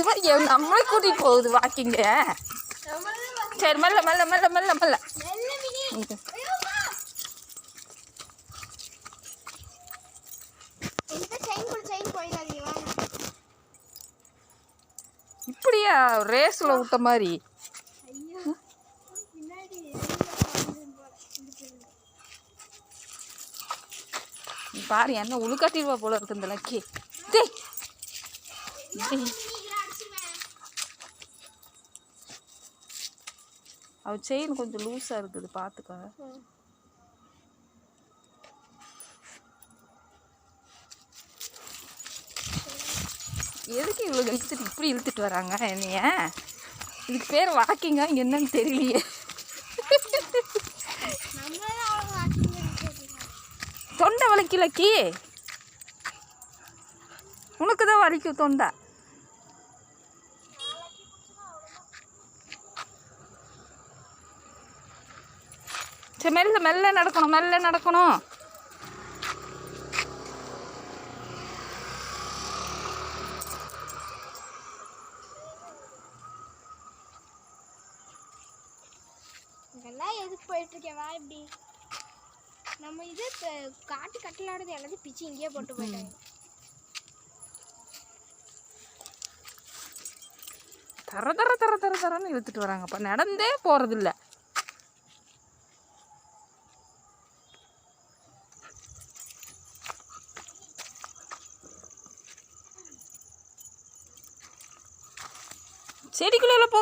இவன் என் நம்மளே கூட்டிகிட்டு போகுது வாக்கிங்க. சரி மெல்ல மெல்ல மெல்ல மெல்ல மெல்ல. இப்படியா? ரேஸில் விட்ட மாதிரி. பாரு என்ன உழுக்காட்டிடுவா போல இருக்கு இந்த லக்கி. அவள் செயின் கொஞ்சம் லூஸாக இருக்குது பார்த்துக்க எதுக்கு இவ்வளோ இழுத்துட்டு இப்படி இழுத்துட்டு வராங்க என்னைய? இதுக்கு பேர் வாக்கிங்கா என்னன்னு தெரியலையே. தொண்டை வலிக்கலக்கி உனக்கு தான் வலிக்கும் தொண்டை. சரி மெல்ல மெல்ல நடக்கணும் மெல்ல நடக்கணும். இதெல்லாம் எதுக்கு போயிட்டு இருக்கேன் வா இப்படி. நம்ம இது க- காட்டு கட்டலாடுறது எல்லாத்தையும் பிச்சு இங்கேயே போட்டு போயிட்டாங்க. தர தர தர தர தரன்னு இழுத்துட்டு வராங்கப்பா. நடந்தே போகிறதில்ல செடிக்குள்ள போ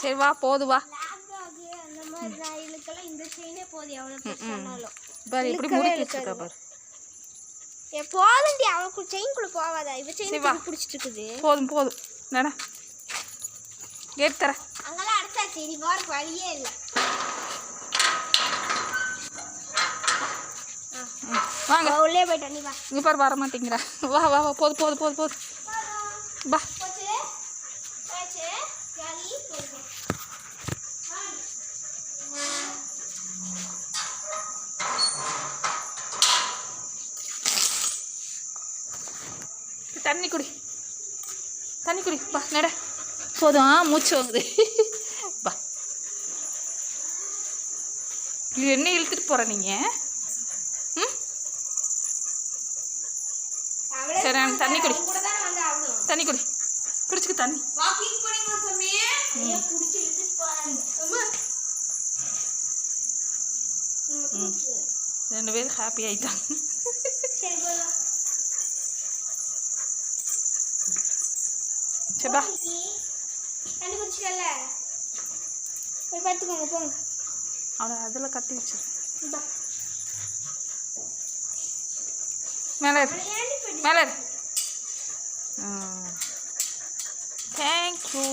சரி வா போது வா. போதும் பாரு எப்படி இழுக்காது. வச்சிருக்கா பாரு. ஏ போதண்டி அவனுக்கு செயின் குள்ள போவாதா. இவ செயின். பிடிச்சிட்டு இருக்குது. போதும் போதும். நட. கேட் தர அங்கெல்லாம் அடிச்சாச்சு. இனி போறதுக்கு வழியே இல்லை. வாங்க. உள்ளே போயிட்டா நீ வா. பாரு வர மாட்டேங்கிறா. வா வா வா போது போது போது போது. போச்சு தண்ணி குடி. தண்ணி குடி. வா நட. போதும் மூச்சு வாங்குது. வா. இது என்ன இழுத்துட்டு போற நீங்க ம் அவளே சரி தண்ணி குடி. தண்ணி குடி. குடிச்சுக்க தண்ணி. வாக்கிங் பண்ணிங்க சாமி ஐயோ புடிச்சு இழுத்துட்டு போறாங்க அம்மா. ம் ரெண்டு பேரும் ஹாப்பி ஆயிட்டாங்க. சரி போலாம். சரி பா. தண்ணி குடிச்சிக்கல போய் பார்த்துக்கோங்க போங்க. அவளை அதில் கட்டி வச்சு மேலே இரு. ஏன்டி போயிட்டு மேலே தேங்க்யூ